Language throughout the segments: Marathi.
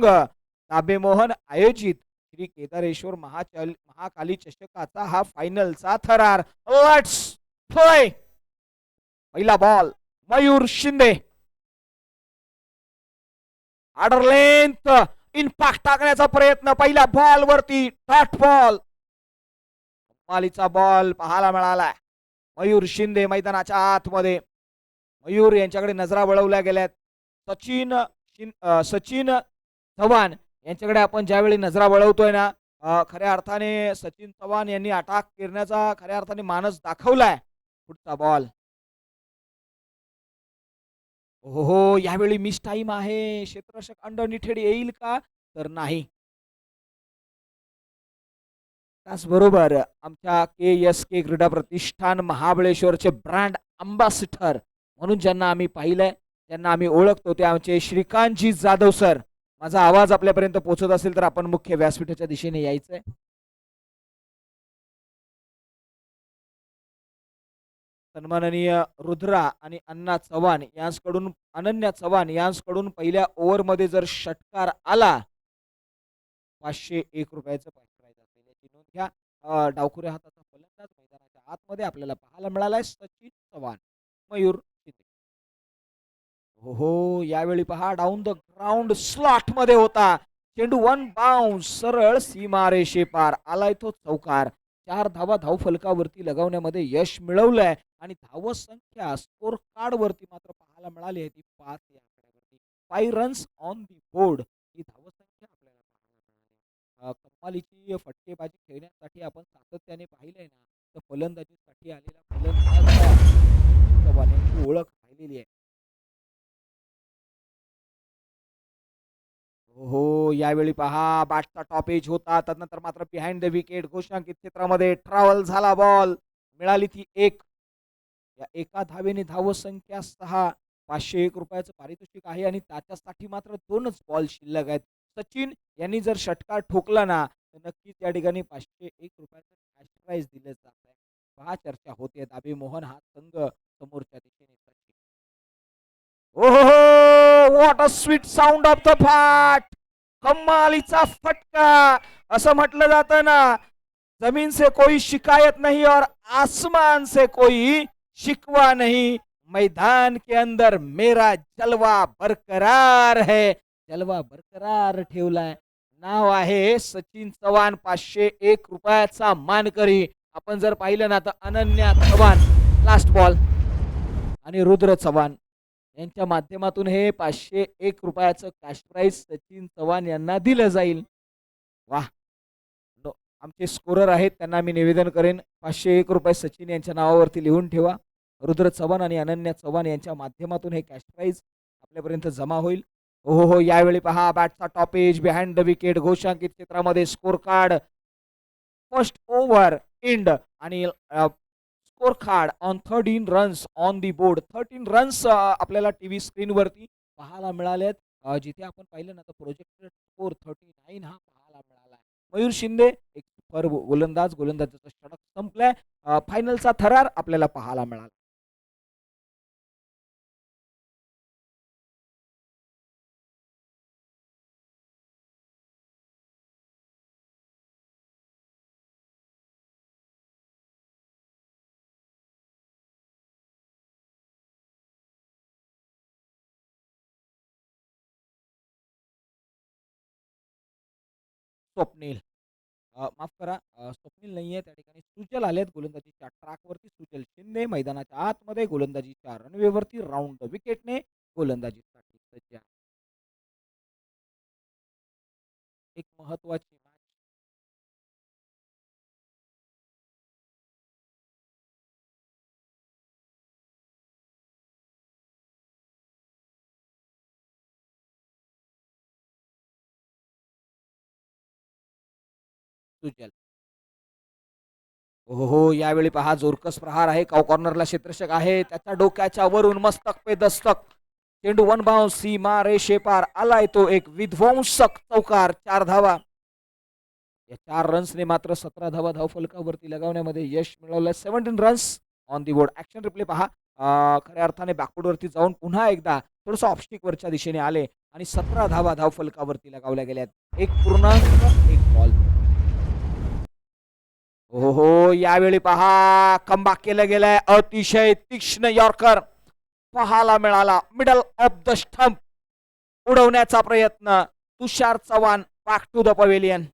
ताबेमोहन आयोजित श्री केदारेश्वर महाचल महाकाली चषकाचा हा फायनलचा थरार. लेट्स प्ले पहिला ball Mayur Shinde. Order length impact टाकण्याचा प्रयत्न पहिल्या बॉल वरती डॉट बॉल कमालीचा बॉल पाहायला मिळाला मयूर शिंदे मैदानाच्या आतमध्ये. मयूर यांच्याकडे नजरा वळवल्या गेल्यात. सचिन सचिन चव्हाण यांच्याकडे आपण ज्यावेळी नजरा वळवतोय ना खऱ्या अर्थाने सचिन चव्हाण यांनी अटॅक करण्याचा खऱ्या अर्थाने मानस दाखवलाय पुढचा बॉल हो हो यावेळी मिस टाईम आहे. क्षेत्ररक्षक अंडर निठेड येईल का? तर नाही. त्याचबरोबर आमच्या के एस के क्रीडा प्रतिष्ठान महाबळेश्वरचे ब्रँड अंबासिडर म्हणून ज्यांना आम्ही पाहिलंय त्यांना आम्ही ओळखतो ते आमचे श्रीकांतजी जाधव सर माझा आवाज आपल्यापर्यंत पोहोचत असेल तर आपण मुख्य व्यासपीठाच्या दिशेने यायचंय. सन्माननीय रुद्रा आणि अण्णा चव्हाण यांकडून अनन्या चव्हाण यांकडून पहिल्या ओव्हरमध्ये जर षटकार आला पाचशे एक रुपयाचं पाच प्राईज असेल. याची नोंद घ्या. डावखुऱ्या हाताचा फलंदाज मैदानाच्या आतमध्ये आपल्याला पाहायला मिळालाय सचिन चव्हाण. मयूर हो हो यावेळी पहा डाऊन द ग्राउंड स्लॉटमध्ये होता. चेंडू वन बाउन्स सरळ सीमारेषे पार. आलाय तो चौकार. चार धावा धाव फलकावरती लगावण्यामध्ये यश मिळवलंय. आणि धाव संख्या स्कोर कार्ड वरती मात्र पाहायला मिळाली आहे ती पाच या आकड्यावरती. Five runs on the board ही धाव संख्या आपल्याला पाहायला कमालीची फटकेबाजी खेळण्यासाठी आपण सातत्याने पाहिलंय ना तर फलंदाजीसाठी आलेला फलंदाज ओळख राहिलेली आहे. हो यावेळी पहा बॅटचा टॉपेज होता. त्यानंतर मात्र बिहाइंड द विकेट घोषांकित क्षेत्रामध्ये ट्रॅव्हल झाला बॉल मिळाली ती एक. या एका धावेने धाव संख्या सहा. पाचशे एक रुपयाचं पारितोषिक आहे आणि त्याच्यासाठी मात्र दोनच बॉल शिल्लक आहेत. सचिन यांनी जर षटकार ठोकला ना तर नक्कीच या ठिकाणी पाचशे एक रुपयाचं कॅश प्राईज दिलं जात आहे पहा चर्चा होते. दाबे मोहन हा संघ समोरच्या दिशेने ओहो what a sweet sound of the bat कमालीचा फटका. असं म्हटलं जातं ना जमीन से कोई शिकायत नहीं और आसमान से कोई शिकवा नहीं. मैदान के अंदर मेरा जलवा बरकरार है. जलवा बरकरार ठेवलाय. नाव आहे सचिन चव्हाण पाचशे एक रुपयाचा मानकरी. आपण जर पाहिलं ना तर अनन्या चव्हाण. लास्ट बॉल आणि रुद्र चव्हाण. यांच्या माध्यमातून हे पाचशे एक रुपयाचं कॅश प्राईज सचिन चव्हाण यांना दिलं जाईल. वा आमचे स्कोरर आहेत त्यांना मी निवेदन करेन. पाचशे एक रुपये सचिन यांच्या नावावरती लिहून ठेवा. रुद्र चव्हाण आणि अनन्या चव्हाण यांच्या माध्यमातून हे कॅश प्राईज आपल्यापर्यंत जमा होईल. हो हो, हो यावेळी पहा बॅटचा top edge behind the wicket घोषांकित क्षेत्रामध्ये score card first over end आणि score card on thirteen runs on the board thirteen runs आपल्याला टी व्ही स्क्रीनवरती पाहायला मिळाले आहेत जिथे आपण पाहिलं ना तर प्रोजेक्टेड स्कोर थर्टी नाईन हा पाहायला मिळाला आहे. मयूर शिंदे एक सुपर गोलंदाज गोलंदाजाचा षटक संपलाय. फायनलचा थरार आपल्याला पाहायला मिळाला. स्वप्नील. माफ करा स्वप्नील स्वप्नील नाहीये त्या ठिकाणी सुजल आलेत गोलंदाजीच्या ट्रॅकवरती सुजल शिंदे मैदानाच्या आतमध्ये गोलंदाजीच्या रनवेवरती राऊंड विकेटने गोलंदाजीसाठी सज्ज एक महत्वाची सुजल हो हो यावेळी पहा जोरकस प्रहार आहे काव कॉर्नरला क्षेत्रशक आहे त्याच्या डोक्याच्या वरून मस्तक पे दस्तक. चेंडू वन बाउन्स सीमा रेषे पार आलाय तो एक विध्वंसक चौकार चार धावा. या चार रन्सने मात्र सतरा धावा धाव फलकावरती लगावण्यामध्ये यश मिळवलं. Seventeen runs on the board. Action replay पहा. खऱ्या अर्थाने बॅकवर्डवरती जाऊन पुन्हा एकदा थोडस ऑफस्टिक वरच्या दिशेने आले आणि सतरा धावा धाव फलकावरती लगावल्या गेल्यात. एक पूर्णांक एक बॉल हो यावेळी पहा कमबॅक केलं गेलंय. अतिशय तीक्ष्ण यॉर्कर पाहायला मिळाला. मिडल ऑफ द स्टंप उडवण्याचा प्रयत्न. Tushar Chavan back to the pavilion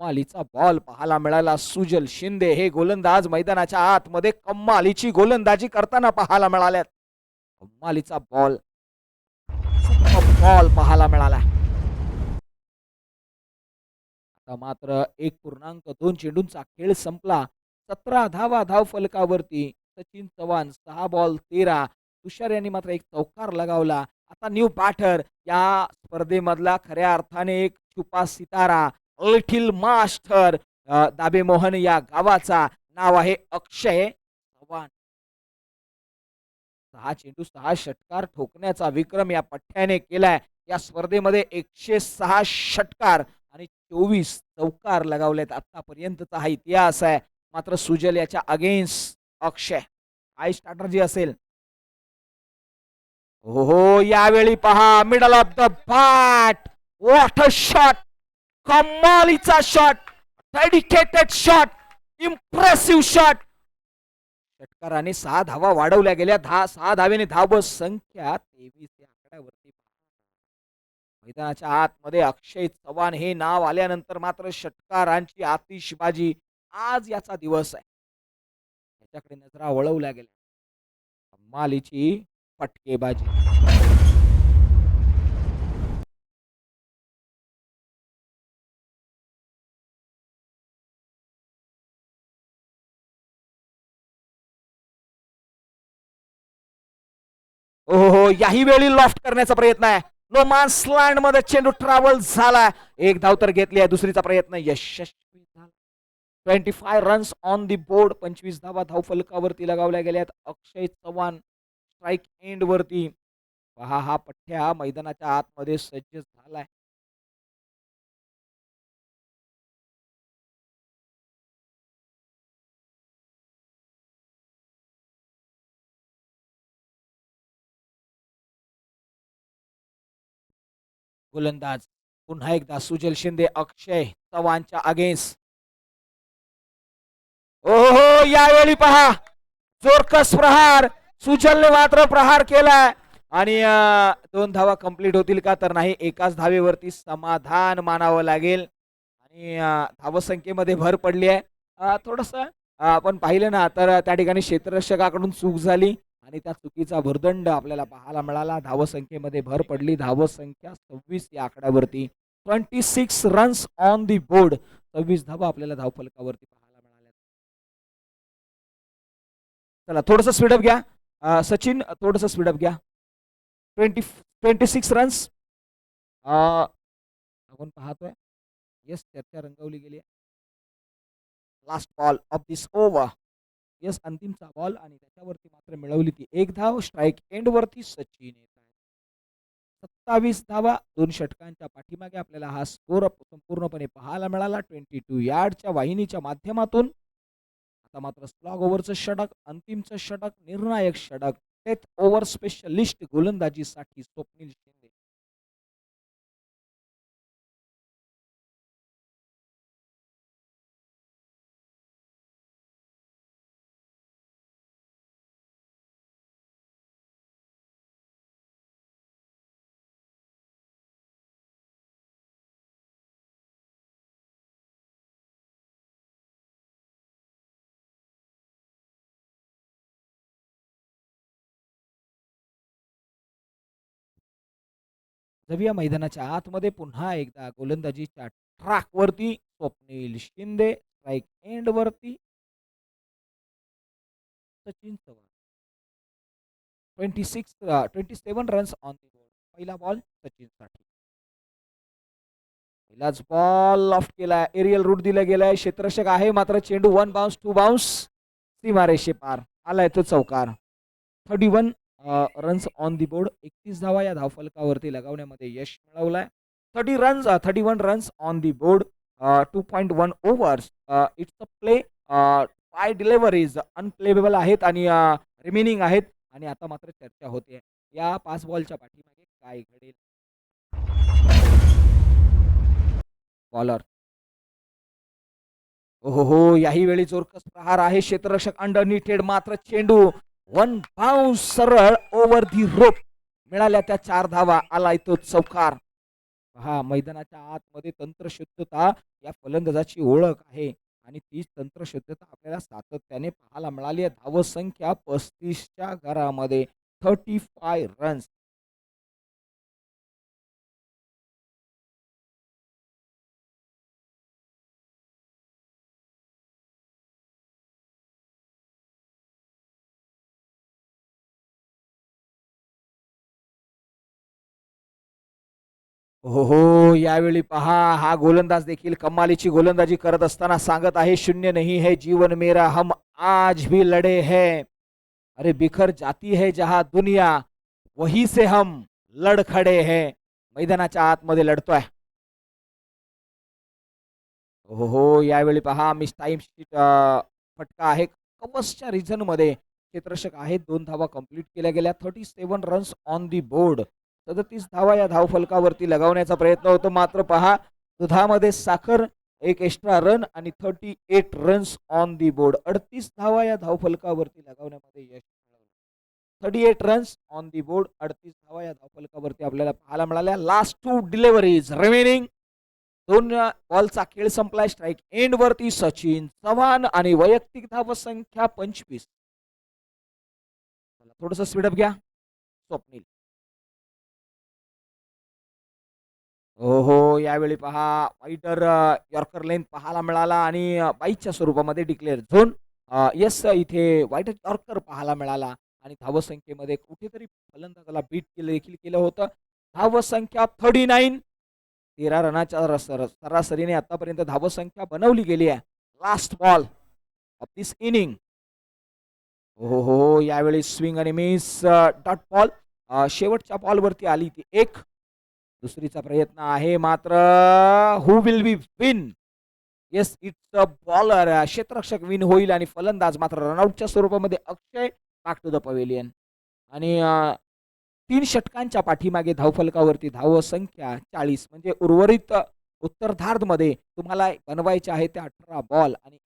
कमालीचा बॉल पाहायला मिळाला. सुजल शिंदे हे गोलंदाज मैदानाच्या आतमध्ये कम्मालीची गोलंदाजी करताना पाहायला मिळाल्यात. कम्मालीचा बॉल बॉल पाहायला मिळाला. मात्र एक पूर्णांक दोन चेंडूंचा खेळ संपला. सतरा धावा धाव फलकावरती सचिन चव्हाण सहा बॉल तेरा. तुषार यांनी मात्र एक चौकार लगावला. आता न्यू पाठर या स्पर्धेमधला खऱ्या अर्थाने एक छुपा सितारा. लिटिल मास्टर दाबे मोहन या गावाचा नाव आहे अक्षय चव्हाण. सहा चेंडू सहा षटकार ठोकण्याचा विक्रम या पठ्ठ्याने केलाय. या स्पर्धेमध्ये एकशे सहा षटकार आणि चोवीस चौकार लगावलेत आत्तापर्यंतचा हा इतिहास आहे. मात्र सुजल याच्या अगेन्स्ट अक्षय. आई स्टार्टर जी असेल. हो हो यावेळी पहा middle of the bat what a shot कमालीचा shot dedicated shot impressive shot षटकाराने सहा धावा वाढवल्या गेल्या. दहा सहा धावेने धाव संख्या तेवीस या आकड्यावरती मैदानाच्या आतमध्ये अक्षय चव्हाण हे नाव आल्यानंतर मात्र षटकारांची आतिषबाजी आज याचा दिवस आहे. त्याच्याकडे नजरा वळवल्या गेल्या. मालीची फटकेबाजी. हो हो याही वेळी लॉफ्ट करण्याचा प्रयत्न आहे. नो मान्स लँडमध्ये चेंडू ट्रॅव्हल झाला. एक धाव तर घेतली आहे दुसरीचा प्रयत्न यशस्वी झाला. Twenty five runs on the board पंचवीस धावा धाव फलकावरती लगावल्या गेल्यात. अक्षय चव्हाण स्ट्राईक एंड वरती. पहा हा पठ्ठ्या मैदानाच्या आतमध्ये सज्ज झालाय. गोलंदाज. पुन्हा एकदा सुजल शिंदे अक्षय चव्हाणच्या अगेन्स्ट ओहो यावेळी पहा. जोरकस प्रहार. सुजलने मात्र प्रहार केलाय. आणि दोन धावा कंप्लीट होतील का तर नाही एकाच धावेवरती समाधान मानावं लागेल. आणि धावसंख्येमध्ये भर पडली आहे. थोडस आपण पाहिलं ना तर त्या ठिकाणी क्षेत्ररक्षकाकडून चूक झाली. आणि त्या चुकीचा भरदंड आपल्याला पाहायला मिळाला. धावसंख्येमध्ये भर पडली. धावसंख्या सव्वीस या आकड्यावरती. Twenty six runs on the board सव्वीस धावा आपल्याला धावफलकावरती पाहायला मिळाल्या. चला थोडस स्पीडअप घ्या. सचिन थोडस स्पीडअप घ्या. ट्वेंटी ट्वेंटी सिक्स रन्स आपण पाहतोय. येस चर्चा रंगवली गेली last ball of this over yes अंतिमचा ball आणि त्याच्यावरती मात्र मिळवली ती. एक धाव स्ट्राईक एंड वरती सचिन येत आहे. सत्तावीस धावा दोन षटकांच्या पाठीमागे आपल्याला हा स्कोर संपूर्णपणे पाहायला मिळाला. ट्वेंटी टू यार्डच्या वाहिनीच्या माध्यमातून. आता मात्र स्लॉग ओव्हरचं षटक अंतिमचं षटक निर्णायक षटक डेथ ओव्हर स्पेशलिस्ट गोलंदाजीसाठी स्वप्नील शिंदे मैदानाच्या आतमध्ये पुन्हा एकदा गोलंदाजीच्या ट्रॅकवरती स्वप्नील शिंदे स्ट्राईक एंड वरती Sachin Chavan. Twenty six twenty seven runs on the board पहिला बॉल सचिनसाठी. पहिलाच बॉल लॉफ्ट केलाय एरियल रूट दिला गेलाय. क्षेत्रशक आहे. मात्र चेंडू वन बाउन्स टू बाउन्स सीमारेषे पार आलाय तो चौकार. Thirty one runs on the board एकतीस धावा या धावफलकावरती लगावण्यामध्ये यश मिळवलं आहे thirty runs thirty one runs on the board two point one overs it's a play five deliveries unplayable आहेत आणि रिमेनिंग आहेत आणि आता मात्र चर्चा होते. या पाच बॉलच्या पाठीमागे काय घडेल? बॉलर हो हो याही वेळी जोरकस प्रहार आहे. क्षेत्ररक्षक अंडरनिटेड मात्र चेंडू वन बाउन्स सरळ ओव्हर दी रोप मिळाल्या त्या चार धावा. आलाय तो चौकार. हा मैदानाच्या आतमध्ये तंत्रशुद्धता या फलंदाजाची ओळख आहे. आणि तीच तंत्रशुद्धता आपल्याला सातत्याने पाहायला मिळाली आहे. धावसंख्या पस्तीसच्या घरामध्ये. थर्टी फाय रन्स हो हो यावेळी पहा हा गोलंदाज देखील कमालीची गोलंदाजी करत असताना सांगत आहे शून्य नहीं है जीवन मेरा हम आज भी लढे है. अरे बिखर जाती है जहा दुनिया वही से हम लढ खडे है. मैदानाच्या आतमध्ये लढतोय. हो हो यावेळी पहा मिस टाइम फटका आहे. कवसच्या रिझनमध्ये क्षेत्ररक्षक आहेत. दोन धावा कंप्लीट केल्या गेल्या. Thirty seven runs on the board सदतीस धावा या धावफलकावरती लगावण्याचा प्रयत्न होतो. मात्र पहा दुधामध्ये साखर एक एक्स्ट्रा रन आणि thirty eight runs on the board अडतीस धावा या धावफलकावरती लगावण्यामध्ये यश मिळवलं thirty eight runs on the board अडतीस धावा या धावफलकावरती आपल्याला पाहायला मिळाल्या. लास्ट टू डिलेव्हरीज रिमेनिंग दोन बॉलचा खेळ संपलाय. स्ट्राईक एंड वरती सचिन चव्हाण आणि वैयक्तिक धावसंख्या पंचवीस. थोडस स्पीडअप घ्या. स्वप्नील. हो हो यावेळी पहा वाईटर यॉर्कर लेन पाहायला मिळाला आणि बाईच्या स्वरूपामध्ये डिक्लेअर झोन येस इथे व्हाईट यॉर्कर पाहायला मिळाला आणि धावसंख्येमध्ये कुठेतरी फलंदाजाला बीट केलं देखील केलं होतं. धावसंख्या थर्टी नाईन तेरा रनाच्या रस- रस- सरासरीने आतापर्यंत धावसंख्या बनवली गेली आहे. Last ball of this inning हो हो हो यावेळी स्विंग आणि मिस डॉट बॉल शेवटच्या बॉलवरती आली ती एक. दुसरीचा प्रयत्न आहे मात्र who will be win yes it's a bowler क्षेत्ररक्षक win होईल आणि फलंदाज मात्र रनआउटच्या स्वरूपामध्ये Akshay back to the pavilion आणि तीन षटकांच्या पाठीमागे धावफलकावरती धाव संख्या चाळीस. म्हणजे उर्वरित उत्तरार्धमध्ये तुम्हाला बनवायचे आहे ते अठरा बॉल आणि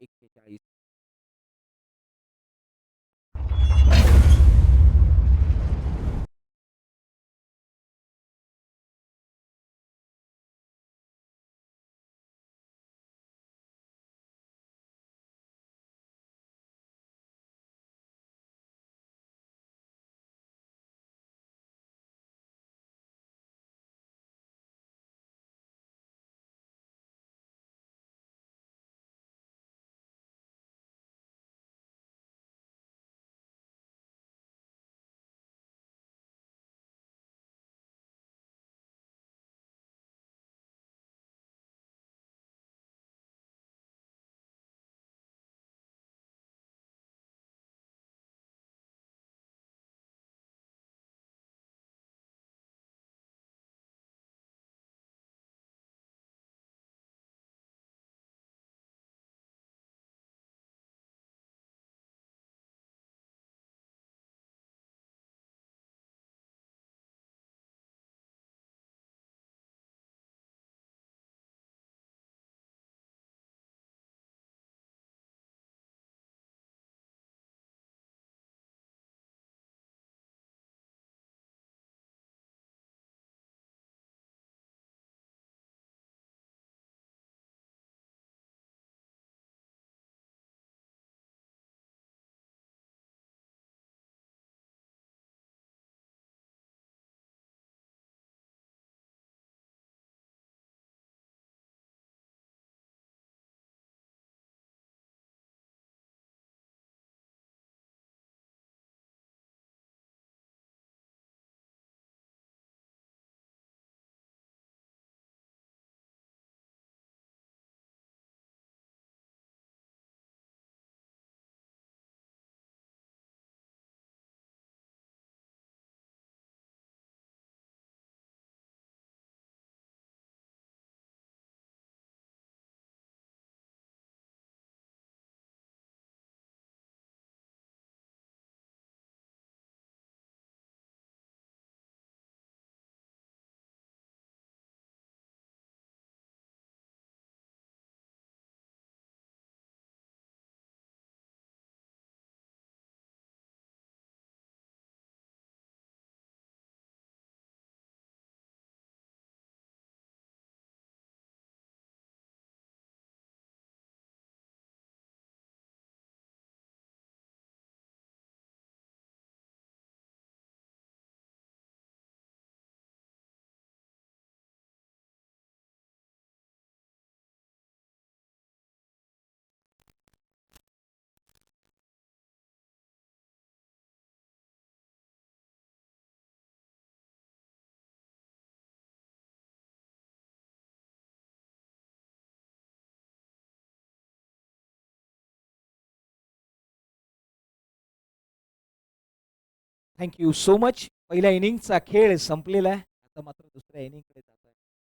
थँक्यू सो मच पहिल्या इनिंगचा खेळ संपलेला आहे. आता मात्र दुसऱ्या इनिंगकडे जात आहे.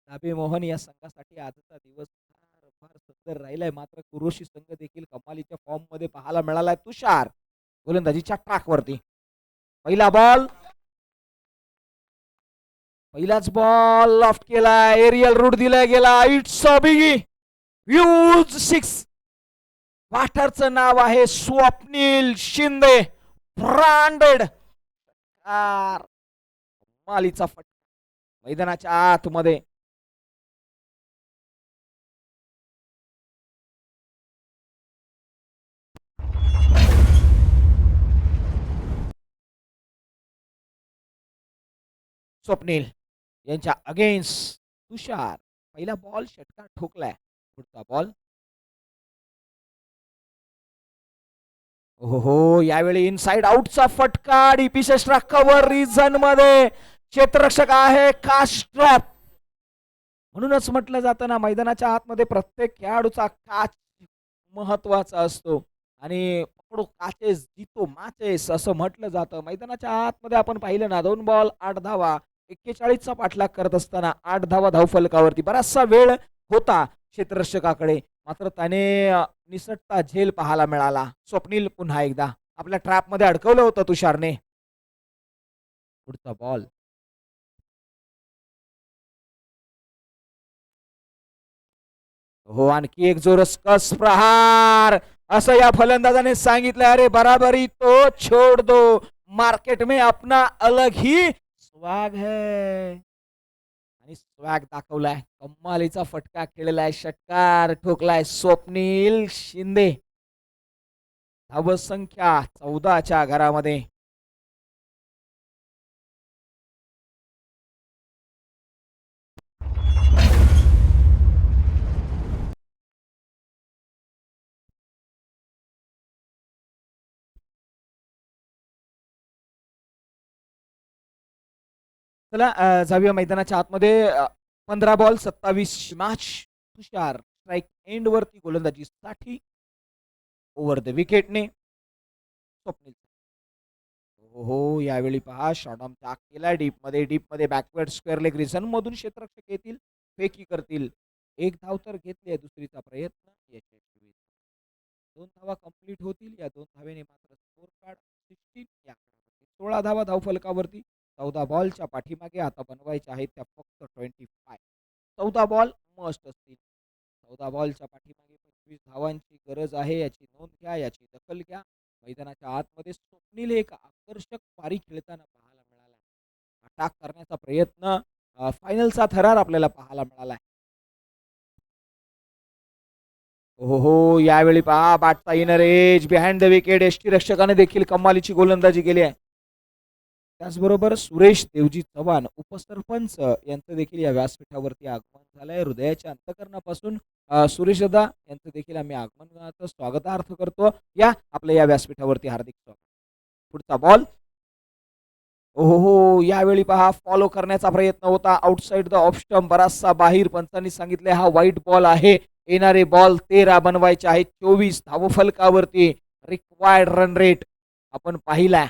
दाबे मोहन या संघासाठी आजचा दिवस फार फार सुंदर राहिलाय. मात्र कुरोशी संघ देखील कमालीच्या फॉर्ममध्ये पाहायला मिळालाय. तुषार गोलंदाजीच्या ट्रॅकवरती पहिला बॉल पहिलाच बॉल लॉफ्ट केला एरियल रूट दिला गेला. It's a biggie huge six वाटरचं नाव आहे स्वप्नील शिंदे. ब्रांडेड मालीचा फटका. मैदानाच्या आतमध्ये. स्वप्नील यांच्या अगेन्स्ट तुषार. पहिला बॉल षटकार ठोकलाय. पुढचा बॉल हो हो यावेळी इनसाइड आउटचा फटका डीपी शेस्ट्रा कव्हर रिझनमध्ये क्षेत्ररक्षक आहे कास्ट्रॉप म्हणूनच म्हटलं जातं ना मैदानाच्या आतमध्ये प्रत्येक खेळाडूचा काच महत्त्वाचा असतो. आणि पकडो काचेस जितो माचेस असं म्हटलं जातं. मैदानाच्या आतमध्ये आपण पाहिलं ना दोन बॉल आठ धावा. एक्केचाळीसचा पाठलाग करत असताना आठ धावा धावफलकावरती बराचसा वेळ होता क्षेत्ररक्षकाकडे. मात्र त्याने निसटता झेल पाहायला मिळाला. स्वप्नील पुन्हा एकदा आपल्या ट्रॅपमध्ये अडकवलं होतं तुषारने. पुढचा बॉल. हो आणखी एक जोरस्कस प्रहार. असं या फलंदाजाने सांगितलं. अरे बराबरी तो छोड़ दो. मार्केट में अपना अलग ही स्वाग है. आणि स्वॅग दाखवलाय. कम्मालीचा फटका खेळलाय षटकार ठोकलाय स्वप्नील शिंदे. धावसंख्या चौदाच्या घरामध्ये. चला जाऊया मैदानाच्या आतमध्ये. पंधरा बॉल सत्तावीस मॅच तुषार स्ट्राईक एंड वरती गोलंदाजीसाठी ओव्हर द विकेटने स्वप्नील. हो हो यावेळी पहा शॉडॉम त्याग केला डीपमध्ये डीपमध्ये बॅकवर्ड स्क्वेअर लेग रिझन मधून क्षेत्ररक्षक येतील फेकी करतील. एक धाव तर घेतली आहे दुसरीचा प्रयत्न. यशस्वी. दोन धावा कंप्लीट होतील. या दोन धावेने मात्र स्कोर कार्ड सिक्स्टीन या सोळा धावा धावफलकावरती. चौदा बॉलच्या पाठीमागे आता बनवायच्या आहेत त्या फक्त ट्वेंटी फाय चौदा बॉल मस्ट असतील. चौदा बॉलच्या पाठीमागे पंचवीस धावांची गरज आहे याची नोंद घ्या याची दखल घ्या. मैदानाच्या आतमध्ये स्वप्नील एक आकर्षक पारी खेळताना पाहायला मिळाला. अटॅक करण्याचा प्रयत्न फायनलचा थरार आपल्याला पाहायला मिळाला. हो हो यावेळी पहा बाटचा inner edge behind the wicket ST रक्षकाने देखील कमालीची गोलंदाजी केली आहे. त्याचबरोबर सुरेश देवजी चव्हाण उपसरपंच यांचं देखील या व्यासपीठावरती आगमन झालंय. हृदयाच्या अंतकरणापासून सुरेश दादा यांचं देखील आम्ही आगमनाचं स्वागतार्थ करतो. या आपल्या या व्यासपीठावरती हार्दिक स्वागत. पुढचा बॉल हो हो यावेळी पहा फॉलो करण्याचा प्रयत्न होता. आउटसाइड द ऑफ बराचसा बाहेर पंचांनी सांगितले हा व्हाईट बॉल आहे. येणारे बॉल तेरा बनवायचे आहेत. चोवीस धावफलकावरती रिक्वायर्ड रन रेट आपण पाहिला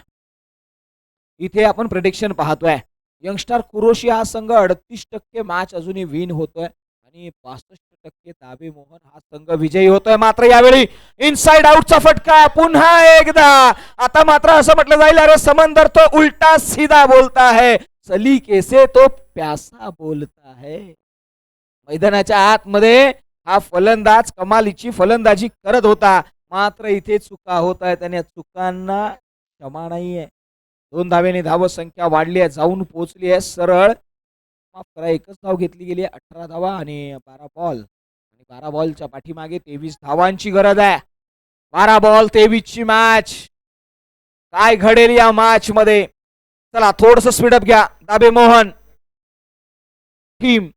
इथे आपण प्रडिक्शन पाहतोय. यंगस्टार कुरोशी हा संघ अडतीस टक्के मॅच अजूनही विन होतोय. आणि पासष्ट टक्के दाबे मोहन हा संघ विजयी होतोय मात्र यावेळी इनसाइड आउटचा फटका पुन्हा एकदा. आता मात्र असं म्हटलं जाईल अरे समंदर तो उलटा सीधा बोलता है चली केसे तो प्यासा बोलता है मैदानाच्या आतमध्ये हा फलंदाज कमालीची फलंदाजी करत होता. मात्र इथे चुका होत आहेत आणि चुकांना क्षमा नाहीये. दोन धावेने धाव संख्या वाढली आहे जाऊन पोहोचली आहे सरळ. माफ करा एकच धाव घेतली गेली आहे अठरा धावा आणि बारा बॉल आणि बारा बॉलच्या पाठीमागे तेवीस धावांची गरज आहे. बारा बॉल तेवीसची मॅच काय घडेल या मॅच मध्ये? चला थोडस स्पीडअप घ्या. दाबे मोहन टीम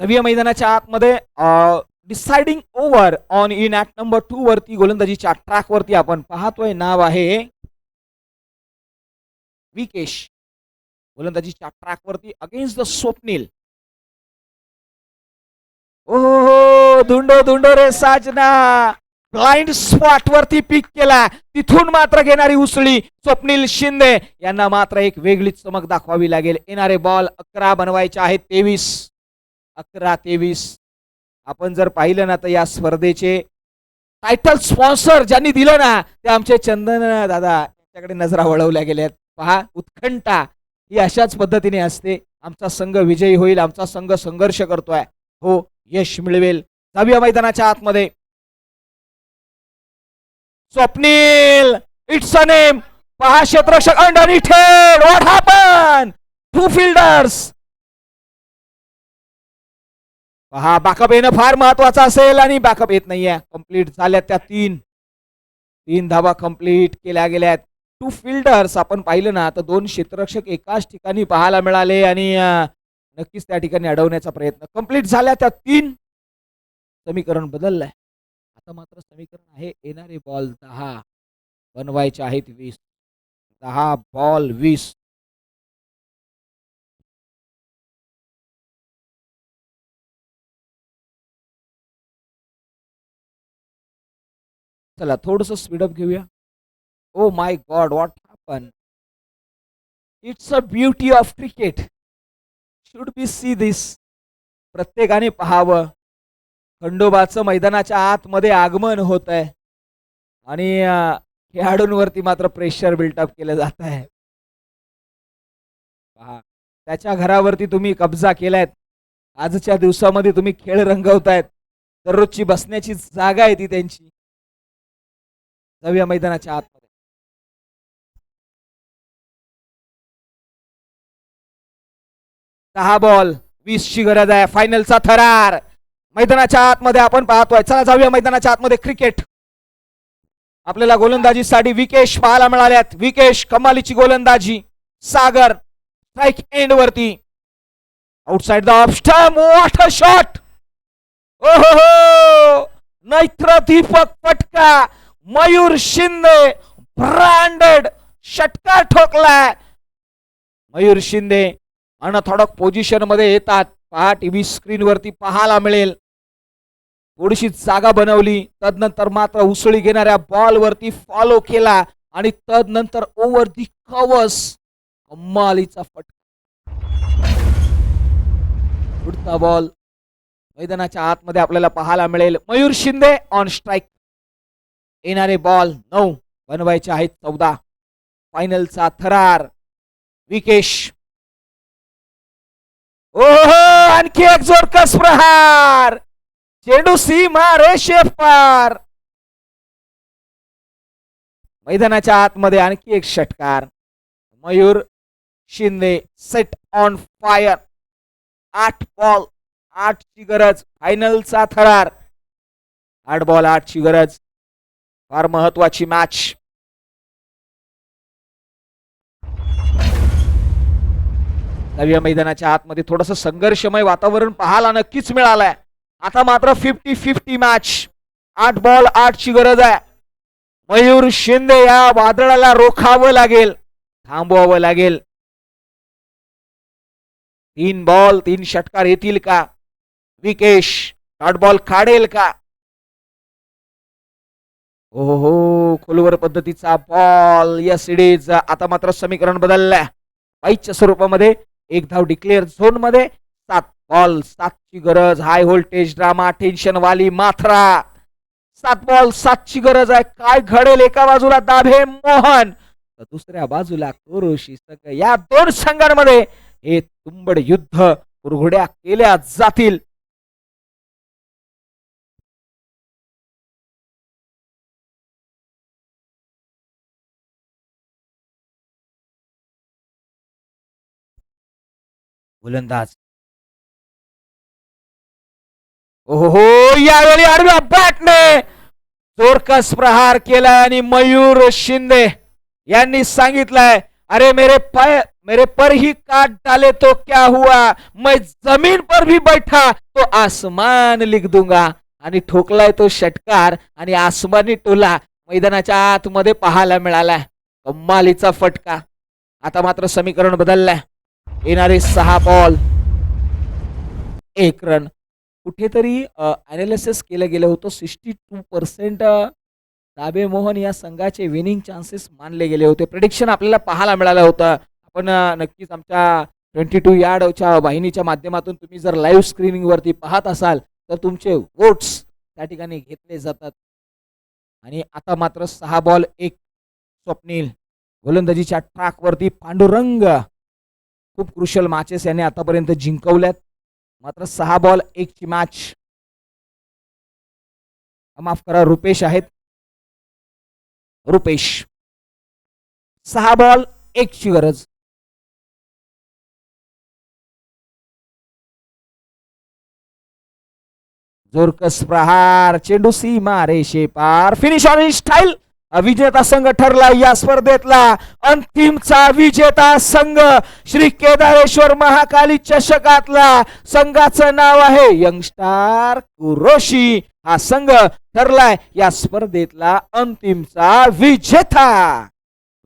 नव्या मैदानाच्या आतमध्ये deciding over on in act number two वरती गोलंदाजीच्या ट्रॅक वरती आपण पाहतोय. नाव आहे विकेश. गोलंदाजीच्या ट्रॅक वरती अगेन्स्ट द स्वप्नील. ओहो धुंडो धुंडो रे साजना. ब्लाइंड स्पॉट वरती पिक केला. तिथून मात्र घेणारी उसळी स्वप्नील शिंदे. यांना मात्र एक वेगळीच चमक दाखवावी लागेल. येणारे बॉल अकरा बनवायचे आहेत तेवीस. अकरा तेवीस आपण जर पाहिलं ना तर या स्पर्धेचे टायटल स्पॉन्सर ज्यांनी दिलं ना ते आमचे चंदन दादा यांच्याकडे नजरा वळवल्या गेल्यात. पहा उत्कंठा ही अशाच पद्धतीने असते. आमचा संघ विजयी होईल आमचा संघ संघर्ष करतोय. हो यश मिळवेल. जाऊया मैदानाच्या आतमध्ये. स्वप्नील इट्स अ नेम पहा क्षेत्र अंडर इटेड व्हॉट हॅपन टू फिल्डर्स पहा बॅकअप येणं फार महत्वाचं असेल आणि बॅकअप येत नाहीये. कंप्लीट झाल्यात त्या तीन. तीन धावा कंप्लीट केल्या गेल्यात. टू फिल्डर्स आपण पाहिलं ना तर दोन क्षेत्ररक्षक एकाच ठिकाणी पाहायला मिळाले आणि नक्कीच त्या ठिकाणी अडवण्याचा प्रयत्न. कंप्लीट झाल्या त्या तीन. समीकरण बदललंय. आता मात्र समीकरण आहे येणारे बॉल दहा. बनवायचे आहेत वीस. दहा बॉल वीस. चला थोडस स्पीडअप घेऊया. ओ my god what happen it's a beauty of cricket should be see this प्रत्येकाने पाहावं. खंडोबाचं मैदानाच्या आतमध्ये आगमन होत आहे आणि खेळाडूंवरती मात्र प्रेशर बिल्टअप केलं जात आहे. पहा त्याच्या घरावरती तुम्ही कब्जा केलायत. आजच्या दिवसामध्ये तुम्ही खेळ रंगवतायत. दररोजची बसण्याची जागा आहे ती त्यांची. जाऊया मैदानाच्या आतमध्ये. दहा बॉल वीस ची गरज आहे. फायनलचा थरार. मैदानाच्या आतमध्ये आपण पाहतोय. चला जाऊया मैदानाच्या आतमध्ये क्रिकेट. आपल्याला गोलंदाजीसाठी विकेश पाहायला मिळाल्यात. विकेश कमालीची गोलंदाजी. सागर स्ट्राईक एंड वरती. Outside the off stump what shot ओहो नैत्र दीपक पटका मयूर शिंदे ब्रँडेड षटकार ठोकलाय. मयूर शिंदे अनथॉडक पोझिशनमध्ये येतात. पहा टीव्ही स्क्रीन वरती पाहायला मिळेल. थोडीशी जागा बनवली. तदनंतर मात्र उसळी घेणाऱ्या बॉल वरती फॉलो केला आणि तदनंतर ओव्हर दी कवस कम्मालीचा फटका. उडता बॉल मैदानाच्या आतमध्ये आपल्याला पाहायला मिळेल. मयूर शिंदे ऑन स्ट्राईक येणारे बॉल नऊ बनवायचे आहेत चौदा. फायनलचा थरार विकेश. ओहो आणखी एक जोरकस प्रहार. चेंडू सी मारे पार मैदानाच्या आतमध्ये आणखी एक षटकार. Mayur Shinde set on fire आठ बॉल आठ ची गरज. फायनलचा थरार. आठ बॉल आठ ची गरज. फार महत्वाची मॅच नव्या मैदानाच्या आतमध्ये थोडस संघर्षमय वातावरण पाहायला नक्कीच मिळालंय. आता मात्र फिफ्टी फिफ्टी मॅच आठ बॉल आठ ची गरज आहे. मयूर शिंदे या वादळाला रोखावं लागेल थांबवावं लागेल. तीन बॉल तीन षटकार येतील का? विकेश डॉट बॉल काढेल का? हो हो खोलवर पद्धतीचा बॉल या सिडीज आता मात्र समीकरण बदललंय. पाईच्या स्वरूपामध्ये एक धाव डिक्लेअर झोनमध्ये सात बॉल सातची गरज हाय व्होल्टेज ड्रामा टेन्शन वाली माथरा सात बॉल सातची गरज आहे. काय घडेल एका बाजूला? दाभे मोहन. तर दुसऱ्या बाजूला कोरोशी सग या दोन संघांमध्ये हे तुंबड युद्ध कुरघोड्या केल्या जातील. गोलंदाज. ओहो यावेळी आडव्या बॅटने जोरकस प्रहार केलाय आणि मयूर शिंदे यांनी सांगितलंय अरे मेरे पाय मेरे पर ही काट डाले तो क्या हुआ? मैं जमीन पर भी बैठा तो आसमान लिख दूंगा. आणि ठोकलाय तो षटकार आणि आसमानी टोला मैदानाच्या आतमध्ये पाहायला मिळालाय. कम्मालीचा फटका. आता मात्र समीकरण बदललाय. येणारे सहा बॉल एक रन कुठेतरी अनालिसिस केलं गेलं होतं. सिक्स्टी टू पर्सेंट दाबे मोहन या संघाचे विनिंग चान्सेस मानले गेले होते. प्रडिक्शन आपल्याला पाहायला मिळालं होतं. आपण नक्कीच आमच्या ट्वेंटी टू यार्डच्या वाहिनीच्या माध्यमातून तुम्ही जर लाईव्ह स्क्रीनिंगवरती पाहत असाल तर तुमचे वोट्स त्या ठिकाणी घेतले जातात. आणि आता मात्र सहा बॉल एक स्वप्नील. गोलंदाजीच्या ट्रॅकवरती पांडुरंग खूप क्रुशल मॅचेस याने आतापर्यंत जिंकवल्यात. मात्र सहा बॉल एक ची मॅच माफ करा रुपेश आहेत. रुपेश. सहा बॉल एक ची गरज. जोरकस प्रहार चेंडू सीमा रेषे पार फिनिश ऑन स्टाईल विजेता संघ ठरला या स्पर्धेतला. अंतिमचा विजेता संघ श्री केदारेश्वर महाकाली चषकातला. संघाचं नाव आहे यंगस्टार कुरोशी. हा संघ ठरलाय या स्पर्धेतला अंतिमचा विजेता.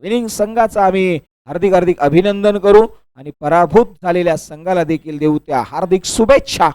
विनिंग संघाचा आम्ही हार्दिक हार्दिक अभिनंदन करू आणि पराभूत झालेल्या संघाला देखील देऊ त्या हार्दिक शुभेच्छा.